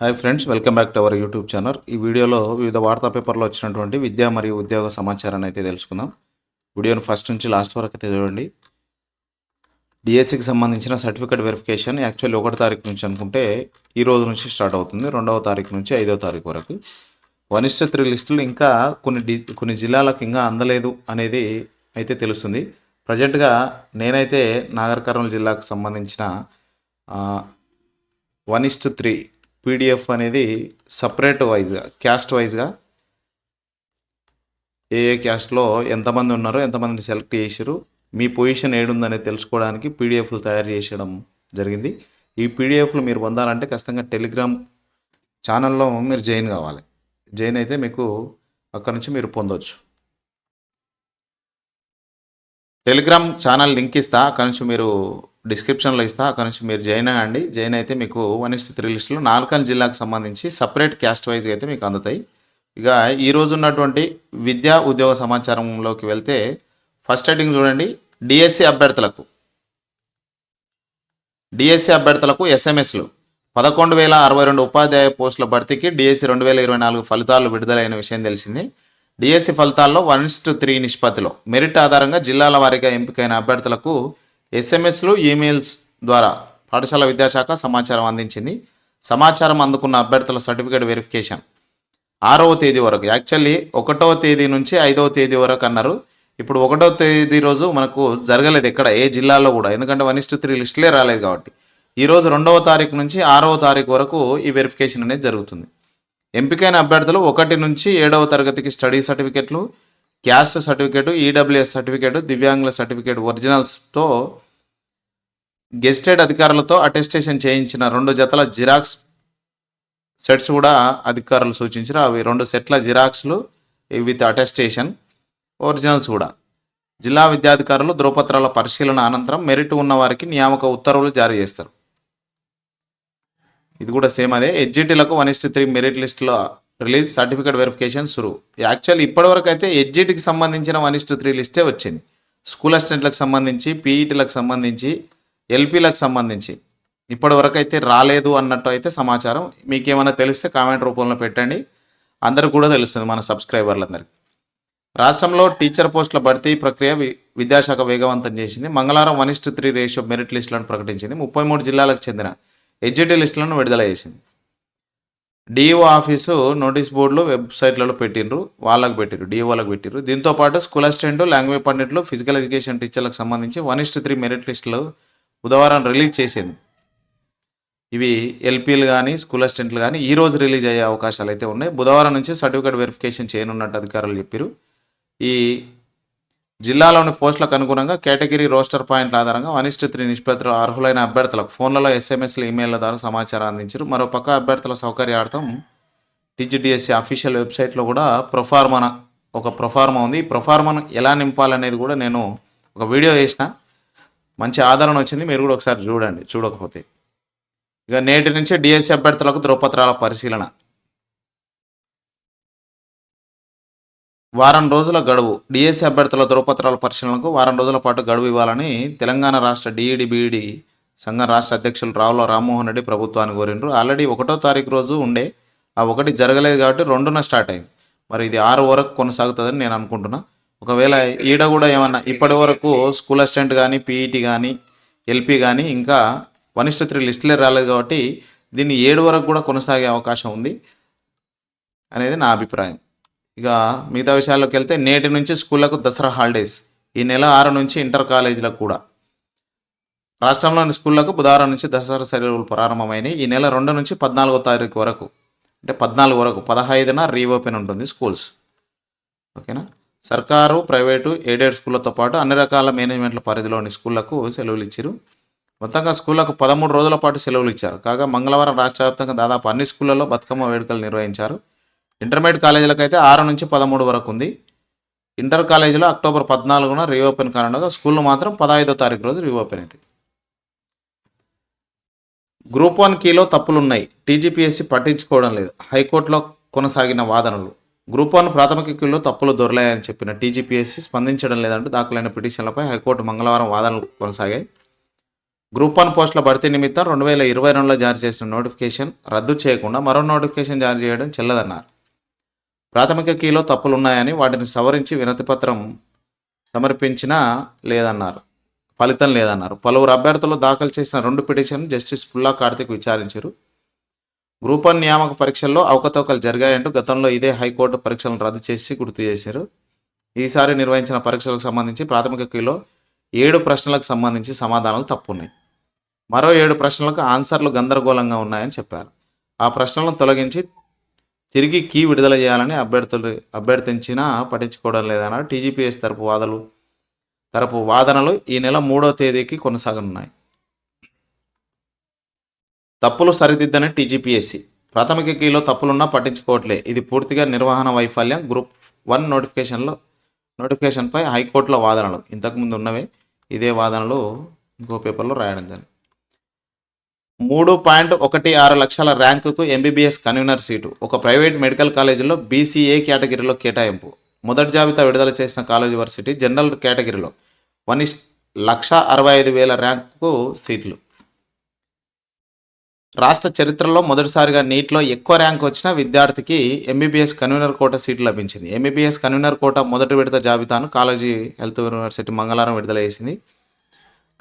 Hi friends welcome back to our YouTube channel ఈ వీడియోలో వివిధ వార్తా పేపర్లో వచ్చినటువంటి విద్యా మరియు ఉద్యోగ సమాచారాన్ని అయితే తెలుసుకుందాం. వీడియోని ఫస్ట్ నుంచి లాస్ట్ వరకు అయితే చూడండి. డిఎస్సికి సంబంధించిన సర్టిఫికేట్ వెరిఫికేషన్ యాక్చువల్లీ ఒకటో తారీఖు నుంచి అనుకుంటే ఈ రోజు నుంచి స్టార్ట్ అవుతుంది రెండవ తారీఖు నుంచి ఐదవ తారీఖు వరకు. వనిష్ట త్రీ లిస్టులు ఇంకా కొన్ని డి కొన్ని జిల్లాలకు ఇంకా అందలేదు అనేది అయితే తెలుస్తుంది. ప్రజెంట్గా నేనైతే నాగర్ కర్నూలు జిల్లాకు సంబంధించిన one is to three PDF అనేది సపరేట్ వైజ్గా క్యాస్ట్ వైజ్గా ఏ ఏ క్యాస్ట్లో ఎంతమంది ఉన్నారో ఎంతమందిని సెలెక్ట్ చేసారు మీ పొజిషన్ ఏడుందనేది తెలుసుకోవడానికి పీడిఎఫ్లు తయారు చేసేయడం జరిగింది. ఈ పీడిఎఫ్లు మీరు పొందాలంటే ఖచ్చితంగా టెలిగ్రామ్ ఛానల్లో మీరు జాయిన్ కావాలి. జాయిన్ అయితే మీకు అక్కడ నుంచి మీరు పొందొచ్చు. టెలిగ్రామ్ ఛానల్ లింక్ ఇస్తా అక్కడ నుంచి మీరు డిస్క్రిప్షన్లో ఇస్తా. అక్కడ నుంచి మీరు జాయిన్ అవ్వండి. జాయిన్ అయితే మీకు వన్ ఇస్ త్రీ లిస్టులో నాల్కల్ జిల్లాకు సంబంధించి సపరేట్ క్యాస్ట్ వైజ్గా అయితే మీకు అందుతాయి. ఇక ఈరోజు ఉన్నటువంటి విద్యా ఉద్యోగ సమాచారంలోకి వెళ్తే ఫస్ట్ హెడ్డింగ్ చూడండి. డిఎస్సి అభ్యర్థులకు. డిఎస్సి అభ్యర్థులకు ఎస్ఎంఎస్లు. పదకొండు వేల అరవై రెండు ఉపాధ్యాయ పోస్టుల భర్తీకి డిఎస్సి రెండు వేల ఇరవై నాలుగు ఫలితాలు విడుదలైన విషయం తెలిసింది. డిఎస్సి ఫలితాల్లో వన్ టు త్రీ నిష్పత్తిలో. మెరిట్ ఆధారంగా జిల్లాల వారీగా ఎంపికైన అభ్యర్థులకు ఎస్ఎంఎస్లు ఈమెయిల్స్ ద్వారా పాఠశాల విద్యాశాఖ సమాచారం అందించింది. సమాచారం అందుకున్న అభ్యర్థుల సర్టిఫికేట్ వెరిఫికేషన్. ఆరవ తేదీ వరకు యాక్చువల్లీ ఒకటవ తేదీ నుంచి ఐదవ తేదీ వరకు అన్నారు. ఇప్పుడు ఒకటవ తేదీ రోజు మనకు జరగలేదు ఎక్కడ ఏ జిల్లాలో కూడా. ఎందుకంటే వన్ ఇస్టు త్రీ లిస్టులే రాలేదు కాబట్టి. ఈ రోజు రెండవ తారీఖు నుంచి ఆరవ తారీఖు వరకు ఈ వెరిఫికేషన్ అనేది జరుగుతుంది. ఎంపికైన అభ్యర్థులు ఒకటి నుంచి ఏడవ తరగతికి స్టడీ సర్టిఫికెట్లు క్యాస్ట్ సర్టిఫికేట్ ఈడబ్ల్యూఎస్ సర్టిఫికేట్ దివ్యాంగుల సర్టిఫికేట్ ఒరిజినల్స్తో గెస్టెడ్ అధికారులతో అటెస్టేషన్ చేయించిన రెండు జతల జిరాక్స్ సెట్స్ కూడా అధికారులు సూచించారు అవి రెండు సెట్ల జిరాక్స్లు విత్ అటెస్టేషన్ ఒరిజినల్స్ కూడా. జిల్లా విద్యాధికారులు ధృవపత్రాల పరిశీలన అనంతరం మెరిట్ ఉన్న వారికి నియామక ఉత్తర్వులు జారీ చేస్తారు. ఇది కూడా సేమ్ అదే. హెచ్జిటీలకు one is to three merit లిస్టులో రిలీజ్ సర్టిఫికేట్ వెరిఫికేషన్ సురు. యాక్చువల్ ఇప్పటివరకు అయితే హెచ్జిటికి సంబంధించిన వన్ ఇస్ట్ త్రీ లిస్టే వచ్చింది. స్కూల్ అసిస్టెంట్లకు సంబంధించి పీఈటీలకు సంబంధించి ఎల్పీలకు సంబంధించి. ఇప్పటివరకు అయితే రాలేదు అన్నట్టు అయితే సమాచారం. మీకేమైనా తెలిస్తే కామెంట్ రూపంలో పెట్టండి. అందరికి కూడా తెలుస్తుంది మన సబ్స్క్రైబర్లందరికీ. రాష్ట్రంలో టీచర్ పోస్టుల భర్తీ ప్రక్రియ వి- విద్యాశాఖ వేగవంతం చేసింది. మంగళవారం one is to three ratio merit లిస్టులను ప్రకటించింది. ముప్పై మూడు జిల్లాలకు చెందిన ఎడ్జిటీ లిస్టులను విడుదల చేసింది. డిఓ ఆఫీసు నోటీస్ బోర్డులు వెబ్సైట్లలో పెట్టిండ్రు. వాళ్ళకు పెట్టిరు డిఓలకు పెట్టిరు దీంతో పాటు స్కూల్ అసిస్టెంట్ లాంగ్వేజ్ పండిట్లు ఫిజికల్ ఎడ్యుకేషన్ టీచర్లకు సంబంధించి వన్ ఇస్ట్ త్రీ మెరిట్ లిస్టులు బుధవారం రిలీజ్ చేసింది. ఇవి ఎల్పీలు కానీ స్కూల్ అసిస్టెంట్లు కానీ ఈ రోజు రిలీజ్ అయ్యే అవకాశాలు అయితే ఉన్నాయి. బుధవారం నుంచి సర్టిఫికేట్ వెరిఫికేషన్ చేయనున్నట్టు అధికారులు చెప్పారు. ఈ జిల్లాలోని పోస్టులకు అనుగుణంగా కేటగిరీ రోస్టర్ పాయింట్ల ఆధారంగా వనిష్ట త్రీ నిష్పత్తులు అర్హులైన అభ్యర్థులకు ఫోన్లలో ఎస్ఎంఎస్లు ఇమెయిల్ల ద్వారా సమాచారం అందించారు. మరోపక్క అభ్యర్థుల సౌకర్యార్థం టీజీడిఎస్సి అఫీషియల్ వెబ్సైట్లో కూడా ప్రొఫార్మన ఒక ప్రొఫార్మా ఉంది. ఈ ప్రొఫార్మాను ఎలా నింపాలనేది కూడా నేను ఒక వీడియో చేసిన. మంచి ఆదరణ వచ్చింది. మీరు కూడా ఒకసారి చూడండి చూడకపోతే. ఇక నేటి నుంచే డిఎస్సి అభ్యర్థులకు ధృవపత్రాల పరిశీలన. వారం రోజుల గడువు. డిఎస్సి అభ్యర్థుల ధృవపత్రాల పరిశీలనకు వారం రోజుల పాటు గడువు ఇవ్వాలని తెలంగాణ రాష్ట్ర డిఈడి బిఈడి సంఘం రాష్ట్ర అధ్యక్షులు రావుల రామ్మోహన్ రెడ్డి ప్రభుత్వాన్ని కోరిండ్రు. ఆల్రెడీ ఒకటో తారీఖు రోజు ఉండే. ఆ ఒకటి జరగలేదు కాబట్టి రెండున స్టార్ట్ అయింది. మరి ఇది ఆరు వరకు కొనసాగుతుందని నేను అనుకుంటున్నా. ఒకవేళ ఈడ కూడా ఏమన్నా ఇప్పటి వరకు స్కూల్ అసిస్టెంట్ కానీ పీఈటీ కానీ ఎల్పీ కానీ ఇంకా వన్ ఇస్టు త్రీ లిస్టులే రాలేదు కాబట్టి దీన్ని ఏడు వరకు కూడా కొనసాగే అవకాశం ఉంది అనేది నా అభిప్రాయం. ఇక మిగతా విషయాల్లోకి వెళ్తే నేటి నుంచి స్కూళ్ళకు దసరా హాలిడేస్ ఈ నెల ఆరు నుంచి ఇంటర్ కాలేజీలకు కూడా. రాష్ట్రంలోని స్కూళ్ళకు బుధవారం నుంచి దసరా సెలవులు ప్రారంభమైనాయి. ఈ నెల రెండు నుంచి పద్నాలుగో తారీఖు వరకు అంటే పద్నాలుగు వరకు పదహైదున రీఓపెన్ ఉంటుంది స్కూల్స్. ఓకేనా? సర్కారు ప్రైవేటు ఎయిడెడ్ స్కూళ్ళతో పాటు అన్ని రకాల మేనేజ్మెంట్ల పరిధిలోని స్కూళ్ళకు సెలవులు ఇచ్చారు. మొత్తంగా స్కూళ్ళకు పదమూడు రోజుల పాటు సెలవులు ఇచ్చారు. కాగా మంగళవారం రాష్ట్ర వ్యాప్తంగా దాదాపు అన్ని స్కూళ్ళలో బతుకమ్మ వేడుకలు నిర్వహించారు. ఇంటర్మీడియట్ కాలేజీలకు అయితే ఆరు నుంచి పదమూడు వరకు ఉంది. ఇంటర్ కాలేజీలో అక్టోబర్ పద్నాలుగున రీఓపెన్ కానుండగా స్కూళ్ళు మాత్రం పదహైదో తారీఖు రోజు రీఓపెన్ అయింది గ్రూప్ వన్ కీలో తప్పులున్నాయి. టీజీపీఎస్సీ పట్టించుకోవడం లేదు. హైకోర్టులో కొనసాగిన వాదనలు. గ్రూప్ వన్ ప్రాథమిక తప్పులు దొరలాయని చెప్పిన టీజీపీఎస్సీ స్పందించడం లేదంటూ దాఖలైన పిటిషన్లపై హైకోర్టు మంగళవారం వాదనలు కొనసాగాయి. గ్రూప్ వన్ పోస్టుల భర్తీ నిమిత్తం రెండు వేల ఇరవై రెండులో జారీ చేసిన నోటిఫికేషన్ రద్దు చేయకుండా మరో నోటిఫికేషన్ జారీ చేయడం చెల్లదన్నారు. ప్రాథమిక కీలో తప్పులున్నాయని వాటిని సవరించి వినతిపత్రం సమర్పించినా లేదన్నారు. ఫలితం లేదన్నారు. పలువురు అభ్యర్థులు దాఖలు చేసిన రెండు పిటిషన్ జస్టిస్ పుల్లా కార్తిక్ విచారించారు. గ్రూప్ వన్ నియామక పరీక్షల్లో అవకతవకలు జరిగాయంటూ గతంలో ఇదే హైకోర్టు పరీక్షలను రద్దు చేసి గుర్తు చేశారు. ఈసారి నిర్వహించిన పరీక్షలకు సంబంధించి ప్రాథమిక కీలో ఏడు ప్రశ్నలకు సంబంధించి సమాధానాలు తప్పున్నాయి. మరో ఏడు ప్రశ్నలకు ఆన్సర్లు గందరగోళంగా ఉన్నాయని చెప్పారు. ఆ ప్రశ్నలను తొలగించి తిరిగి కీ విడుదల చేయాలని అభ్యర్థులు అభ్యర్థించినా పట్టించుకోవడం లేదన్నారు. టీజీపీఎస్ తరపు వాదనలు తరపు వాదనలు ఈ నెల మూడో తేదీకి కొనసాగనున్నాయి. తప్పులు సరిదిద్దని టీజీపీఎస్సీ ప్రాథమిక కీలో తప్పులున్నా పట్టించుకోవట్లే. ఇది పూర్తిగా నిర్వహణ వైఫల్యం. గ్రూప్ వన్ నోటిఫికేషన్లో నోటిఫికేషన్పై హైకోర్టులో వాదనలు. ఇంతకుముందు ఉన్నవే. ఇదే వాదనలు ఇంకో పేపర్లో రాయడం జరిగింది. మూడు పాయింట్ ఒకటి ఆరు లక్షల ర్యాంకుకు ఎంబీబీఎస్ కన్వీనర్ సీటు. ఒక ప్రైవేట్ మెడికల్ కాలేజీలో బీసీఏ కేటగిరీలో కేటాయింపు. మొదటి జాబితా విడుదల చేసిన కాలేజ్ వర్సిటీ జనరల్ కేటగిరీలో వన్ ఇస్ లక్ష అరవై ఐదు వేల ర్యాంకు సీట్లు. రాష్ట్ర చరిత్రలో మొదటిసారిగా నీట్లో ఎక్కువ ర్యాంక్ వచ్చిన విద్యార్థికి ఎంబీబీఎస్ కన్వీనర్ కోట సీటు లభించింది. ఎంబీబీఎస్ కన్వీనర్ కోట మొదటి విడత జాబితాను కాలేజీ హెల్త్ యూనివర్సిటీ మంగళవారం విడుదల చేసింది.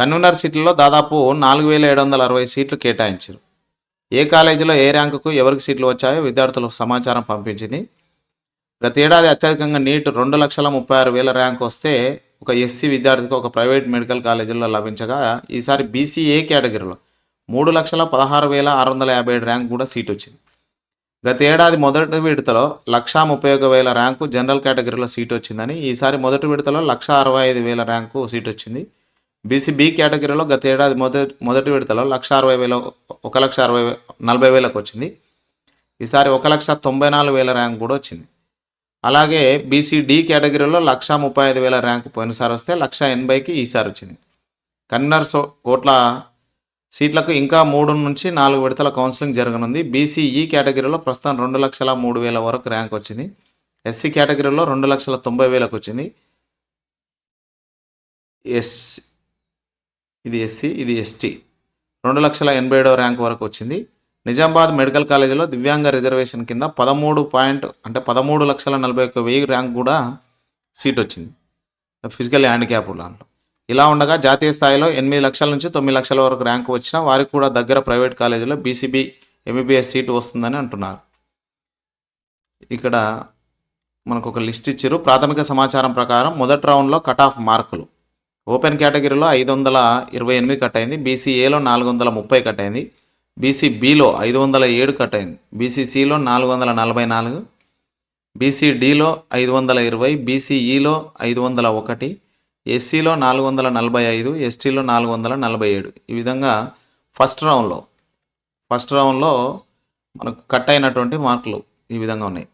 కన్వీనర్ సీట్లలో దాదాపు నాలుగు వేల ఏడు వందల అరవై సీట్లు కేటాయించారు. ఏ కాలేజీలో ఏ ర్యాంకుకు ఎవరికి సీట్లు వచ్చాయో విద్యార్థులకు సమాచారం పంపించింది. గత ఏడాది అత్యధికంగా నీట్ రెండు లక్షల ముప్పై ఆరు వేల ర్యాంక్ వస్తే ఒక ఎస్సీ విద్యార్థికి ఒక ప్రైవేట్ మెడికల్ కాలేజీలో లభించగా ఈసారి బీసీఏ కేటగిరీలో. మూడు లక్షల పదహారు వేల ఆరు వందల యాభై ఏడు ర్యాంక్ కూడా సీట్ వచ్చింది. గత ఏడాది మొదటి విడతలో లక్షా ముప్పై ఒక వేల ర్యాంకు జనరల్ కేటగిరీలో సీట్ వచ్చిందని ఈసారి మొదటి విడతలో లక్ష అరవై ఐదు వేల ర్యాంకు సీట్ వచ్చింది. బీసీ బి కేటగిరీలో గత ఏడాది మొదటి మొదటి విడతలో లక్ష అరవై వేల ఒక లక్ష అరవై నలభై వేలకు వచ్చింది. ఈసారి ఒక లక్ష తొంభై నాలుగు వేల ర్యాంక్ కూడా వచ్చింది. అలాగే బీసీ డి కేటగిరీలో లక్ష ముప్పై ఐదు వేల ర్యాంకు పోయినసారి వస్తే లక్ష ఎనభైకి ఈసారి వచ్చింది. కన్నర్ సో కోట్ల సీట్లకు ఇంకా మూడు నుంచి నాలుగు విడతల కౌన్సిలింగ్ జరగనుంది. బీసీఈ కేటగిరీలో ప్రస్తుతం రెండు లక్షల మూడు వేల వరకు ర్యాంక్ వచ్చింది. ఎస్సీ కేటగిరీలో రెండు లక్షల తొంభై వేలకు వచ్చింది. ఎస్ ఇది ఎస్సీ ఇది ఎస్టీ. రెండు లక్షల ఎనభై ఏడవ ర్యాంక్ వరకు వచ్చింది. నిజామాబాద్ మెడికల్ కాలేజీలో దివ్యాంగ రిజర్వేషన్ కింద పదమూడు పాయింట్ అంటే పదమూడు లక్షల నలభై ఒక్క వెయ్యి ర్యాంక్ కూడా సీట్ వచ్చింది. ఫిజికల్ హ్యాండిక్యాప్ దాంట్లో. ఇలా ఉండగా జాతీయ స్థాయిలో ఎనిమిది లక్షల నుంచి తొమ్మిది లక్షల వరకు ర్యాంక్ వచ్చినా వారికి కూడా దగ్గర ప్రైవేట్ కాలేజీలో బీసీబీ ఎంబీబీఎస్ సీటు వస్తుందని అంటున్నారు. ఇక్కడ మనకు ఒక లిస్ట్ ఇచ్చారు. ప్రాథమిక సమాచారం ప్రకారం మొదటి రౌండ్లో కట్ ఆఫ్ మార్కులు. ఓపెన్ కేటగిరీలో ఐదు వందల ఇరవై ఎనిమిది కట్ అయింది. బీసీఏలో నాలుగు వందల ముప్పై కట్ అయింది. బీసీబీలో ఐదు వందల ఏడు కట్ అయింది. బీసీసీలో నాలుగు వందల నలభై నాలుగు. బీసీడీలో ఐదు వందల ఇరవై. బీసీఈలో ఐదు వందల ఒకటి. ఎస్సీలో నాలుగు వందల నలభై ఐదు ఎస్టీలో నాలుగు వందల నలభై ఏడు. ఈ విధంగా ఫస్ట్ రౌండ్లో ఫస్ట్ రౌండ్లో మనకు కట్ అయినటువంటి మార్కులు ఈ విధంగా ఉన్నాయి.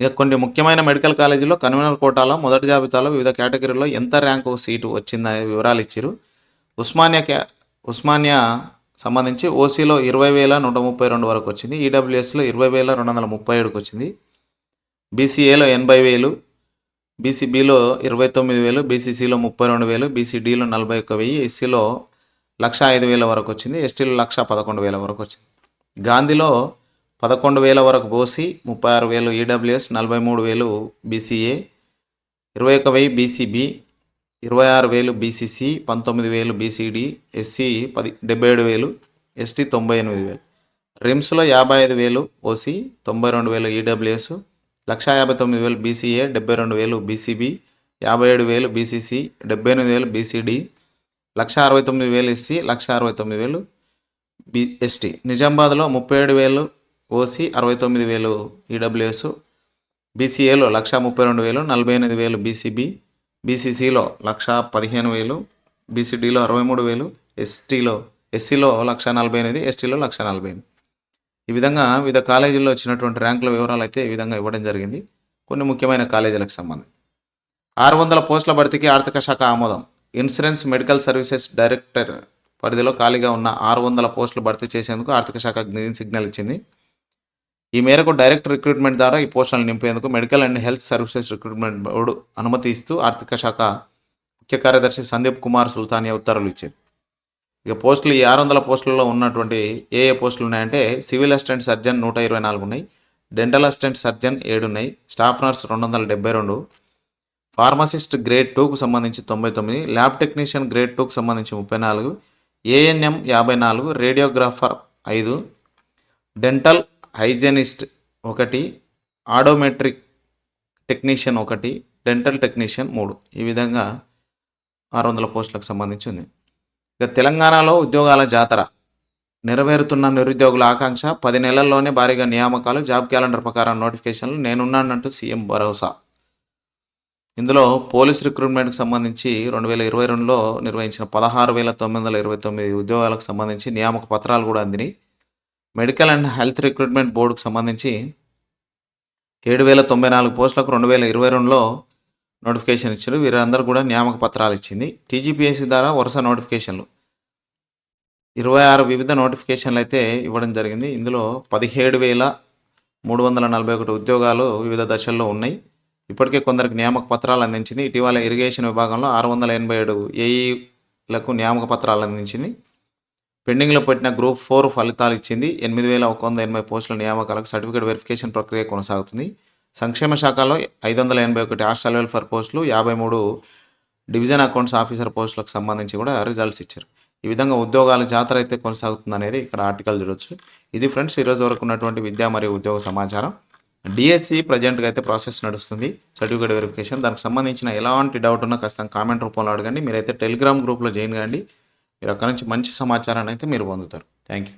ఇక కొన్ని ముఖ్యమైన మెడికల్ కాలేజీలో కన్వీనర్ కోటాలో మొదటి జాబితాలో వివిధ కేటగిరీలో ఎంత ర్యాంకు సీటు వచ్చిందనే వివరాలు ఇచ్చారు ఉస్మానియా క్యా ఉస్మానియా సంబంధించి ఓసీలో ఇరవై వేల నూట ముప్పై రెండు వరకు వచ్చింది ఈడబ్ల్యూఎస్లో ఇరవై వేల రెండు వందల ముప్పై ఏడుకి వచ్చింది బీసీఏలో ఎనభై వేలు బీసీబీలో ఇరవై తొమ్మిది వేలు బీసీసీలో ముప్పై రెండు వేలు బీసీడీలో నలభై ఒక్క వెయ్యి ఎస్సీలో లక్ష ఐదు వేల వరకు వచ్చింది ఎస్టీలో లక్ష పదకొండు వేల వరకు వచ్చింది గాంధీలో పదకొండు వేల వరకు ఓసీ ముప్పై ఆరు వేలు ఈడబ్ల్యూఎస్ నలభై మూడు వేలు బీసీఏ ఇరవై ఒక వెయ్యి బీసీబీ ఇరవై ఆరు వేలు బీసీసీ పంతొమ్మిది వేలు బీసీడీ ఎస్సీ పది డెబ్బై ఏడు వేలు ఎస్టీ తొంభై ఎనిమిది వేలు. రిమ్స్లో యాభై ఐదు వేలు ఓసీ తొంభై రెండు వేలు ఈడబ్ల్యూఎస్ లక్ష యాభై తొమ్మిది వేలు బీసీఏ డెబ్బై రెండు వేలు బీసీబీ యాభై ఏడు వేలు బీసీసీ డెబ్బై ఎనిమిది వేలు బీసీడీ లక్ష అరవై తొమ్మిది వేలు ఎస్సీ లక్ష అరవై తొమ్మిది వేలు బి ఎస్టీ. నిజామాబాద్లో ముప్పై ఏడు వేలు ఓసీ అరవై తొమ్మిది వేలు ఈడబ్ల్యూఎస్. బీసీఏలో లక్ష ముప్పై రెండు వేలు నలభై ఎనిమిది వేలు బీసీబీ. బీసీసీలో లక్ష పదిహేను వేలు బీసీడీలో అరవై మూడు వేలు ఎస్టీలో ఎస్సీలో లక్ష నలభై ఎనిమిది ఎస్టీలో లక్ష నలభై ఎనిమిది. ఈ విధంగా వివిధ కాలేజీల్లో వచ్చినటువంటి ర్యాంకుల వివరాలు అయితే ఈ విధంగా ఇవ్వడం జరిగింది. కొన్ని ముఖ్యమైన కాలేజీలకు సంబంధించి. ఆరు వందల పోస్టుల భర్తీకి ఆర్థిక శాఖ ఆమోదం. ఇన్సూరెన్స్ మెడికల్ సర్వీసెస్ డైరెక్టర్ పరిధిలో ఖాళీగా ఉన్న ఆరు వందల పోస్టులు భర్తీ చేసేందుకు ఆర్థిక శాఖ గ్రీన్ సిగ్నల్ ఇచ్చింది. ఈ మేరకు డైరెక్ట్ రిక్రూట్మెంట్ ద్వారా ఈ పోస్టులను నింపేందుకు medical and health services recruitment board అనుమతి ఇస్తూ ఆర్థిక శాఖ ముఖ్య కార్యదర్శి సందీప్ కుమార్ సుల్తానియా ఉత్తర్వులు ఇచ్చింది. ఇక పోస్టులు ఈ ఆరు వందల పోస్టులలో ఉన్నటువంటి ఏ ఏ పోస్టులు ఉన్నాయంటే సివిల్ అసిస్టెంట్ సర్జన్ నూట ఇరవై నాలుగు ఉన్నాయి డెంటల్ అసిస్టెంట్ సర్జన్ ఏడు ఉన్నాయి స్టాఫ్ నర్స్ రెండు వందల డెబ్బై రెండు ఫార్మసిస్ట్ గ్రేడ్ టూకు సంబంధించి తొంభై తొమ్మిది ల్యాబ్ టెక్నీషియన్ గ్రేడ్ టూకు సంబంధించి ముప్పై నాలుగు ఏఎన్ఎం యాభై నాలుగు రేడియోగ్రాఫర్ ఐదు డెంటల్ హైజెనిస్ట్ ఒకటి ఆడోమెట్రిక్ టెక్నీషియన్ ఒకటి డెంటల్ టెక్నీషియన్ మూడు. ఈ విధంగా ఆరు వందల పోస్టులకు సంబంధించి ఉంది. ఇక తెలంగాణలో ఉద్యోగాల జాతర. నెరవేరుతున్న నిరుద్యోగుల ఆకాంక్ష పది నెలల్లోనే భారీగా నియామకాలు జాబ్ క్యాలెండర్ ప్రకారం నోటిఫికేషన్లు నేనున్నానంటూ సీఎం భరోసా. ఇందులో పోలీస్ రిక్రూట్మెంట్కి సంబంధించి రెండు వేల ఇరవై రెండులో నిర్వహించిన పదహారు వేల తొమ్మిది వందల ఇరవై తొమ్మిది ఉద్యోగాలకు సంబంధించి నియామక పత్రాలు కూడా అందినాయి. మెడికల్ అండ్ హెల్త్ రిక్రూట్మెంట్ బోర్డుకు సంబంధించి ఏడు వేల తొంభై నాలుగు పోస్టులకు రెండు వేల ఇరవై రెండులో నోటిఫికేషన్ ఇచ్చారు. వీరందరూ కూడా నియామక పత్రాలు ఇచ్చింది. టీజీపీఎస్సీ ద్వారా వరుస నోటిఫికేషన్లు ఇరవై ఆరు వివిధ నోటిఫికేషన్లు అయితే ఇవ్వడం జరిగింది. ఇందులో పదిహేడు వేల మూడు వందల నలభై ఒకటి ఉద్యోగాలు వివిధ దశల్లో ఉన్నాయి. ఇప్పటికే కొందరికి నియామక పత్రాలు అందించింది. ఇటీవల ఇరిగేషన్ విభాగంలో ఆరు వందల ఎనభై ఏడు ఏఈలకు నియామక పత్రాలు అందించింది. పెండింగ్లో పెట్టిన గ్రూప్ ఫోర్ ఫలితాలు ఇచ్చింది. ఎనిమిది వేల ఒక వంద ఎనభై పోస్టుల నియామకాలకు సర్టిఫికేట్ వెరిఫికేషన్ ప్రక్రియ కొనసాగుతుంది. సంక్షేమ శాఖలో ఐదు వందల ఎనభై ఒకటి హాస్టల్ వెల్ఫేర్ పోస్టులు యాభై మూడు డివిజన్ అకౌంట్స్ ఆఫీసర్ పోస్టులకు సంబంధించి కూడా రిజల్ట్స్ ఇచ్చారు. ఈ విధంగా ఉద్యోగాల జాతర అయితే కొనసాగుతుంది అనేది ఇక్కడ ఆర్టికల్ చూడొచ్చు. ఇది ఫ్రెండ్స్ ఈరోజు వరకు ఉన్నటువంటి విద్యా మరియు ఉద్యోగ సమాచారం. డిఎస్సి ప్రజెంట్గా అయితే ప్రాసెస్ నడుస్తుంది. Certificate verification. దానికి సంబంధించిన ఎలాంటి డౌట్ ఉన్నా ఖచ్చితంగా కామెంట్ రూపంలో అడగండి. మీరైతే టెలిగ్రామ్ గ్రూప్లో జాయిన్ కండి. మీరు అక్కడ నుంచి మంచి సమాచారాన్ని అయితే మీరు పొందుతారు. Thank you.